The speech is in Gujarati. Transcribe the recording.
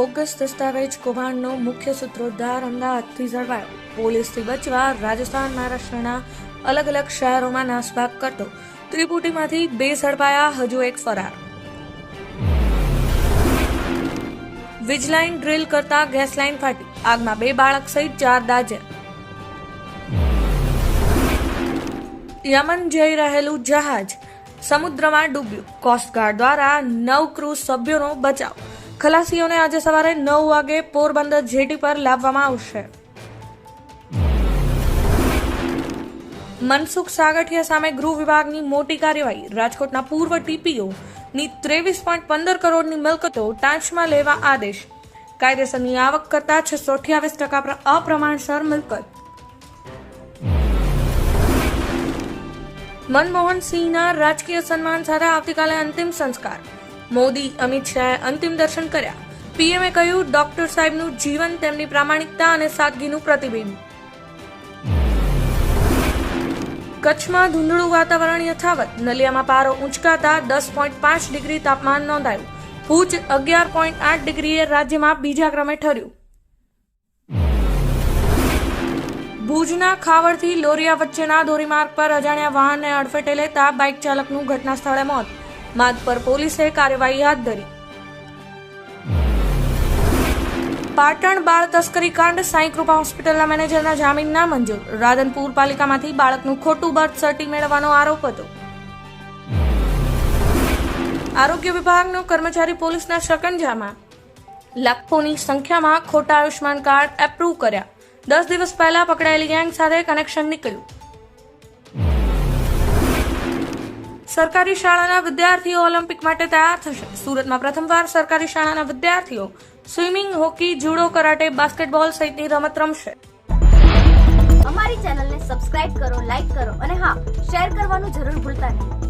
બોગસ દસ્તાવેજ કૌભાંડનો મુખ્ય સૂત્રોધાર અમદાવાદથી ઝડપાયો પોલીસથી બચવા રાજસ્થાન, મહારાષ્ટ્રના અલગ અલગ શહેરોમાં નાસભાગ કરતો. ત્રિપુટીમાંથી બે ઝડપાયા હજુ એક ફરાર. વીજલાઇન ડ્રીલ કરતા ગેસ લાઇન ફાટી. આગમાં બે બાળક સહિત ચાર દાજ્યા યમન જઈ રહેલું જહાજ સમુદ્રમાં ડૂબ્યું. કોસ્ટગાર્ડ દ્વારા નવ ક્રૂઝ સભ્યોનો બચાવ. ખલાસીઓને આજે સવારે નવ વાગે પોરબંદર જેટી પર લાવવામાં આવશે. મનસુખ સાગઠિયા સામે ગૃહ વિભાગની મોટી કાર્યવાહી. રાજકોટના પૂર્વ ટીપીઓ ની ત્રેવીસ પોઈન્ટ પંદર કરોડની મિલકતો ટાંચમાં લેવા આદેશ. કાયદેસરની આવક કરતા છસો અઠ્યાવીસ ટકા અપ્રમાણસર મિલકત. મનમોહન સિંહના રાજકીય સન્માન સાથે આવતીકાલે અંતિમ સંસ્કાર. મોદી, અમિત શાહે અંતિમ દર્શન કર્યા. પીએમએ કહ્યું, ડોક્ટર સાહેબનું જીવન તેમની પ્રામાણિકતા અને સાદગીનું પ્રતિબિંબ. કચ્છમાં ધૂંધળું વાતાવરણ યથાવત. નલિયામાં પારો ઉંચકાતા દસ પોઈન્ટ પાંચ ડિગ્રી તાપમાન નોંધાયું. ભુજ અગિયાર પોઈન્ટ આઠ ડિગ્રીએ રાજ્યમાં બીજા ક્રમે ઠર્યું. ભુજના ખાવડથી લોરિયા વચ્ચેના ધોરીમાર્ગ પર અજાણ્યા વાહનને અડફેટે લેતા બાઇક ચાલકનું ઘટના સ્થળે મોત. માર્ગ પર પોલીસે કાર્યવાહી હાથ ધરી. પાટણ બાળ તસ્કરી કાંડ સાંઈ કૃપા હોસ્પિટલના મેનેજરના જામીન ના મંજૂર. રાધનપુર પાલિકામાંથી બાળકનું ખોટું બર્થ સર્ટી મેળવવાનો આરોપ હતો. આરોગ્ય વિભાગનો કર્મચારી પોલીસના શકંજામાં લાખોની સંખ્યામાં ખોટા આયુષ્માન કાર્ડ એપ્રુવ કર્યા. દસ દિવસ પહેલા પકડાયેલી ગેંગ સાથે કનેક્શન નીકળ્યું. સરકારી શાળાના વિદ્યાર્થીઓ ઓલિમ્પિક માટે તૈયાર થશે. સુરતમાં પ્રથમવાર સરકારી શાળાના વિદ્યાર્થીઓ swimming, hockey, judo, karate, basketball સહિતની રમત રમશે. અમારી ચેનલને સબસ્ક્રાઇબ કરો લાઈક કરો અને હા, શેર કરવાનું જરૂર ભૂલતા નહીં.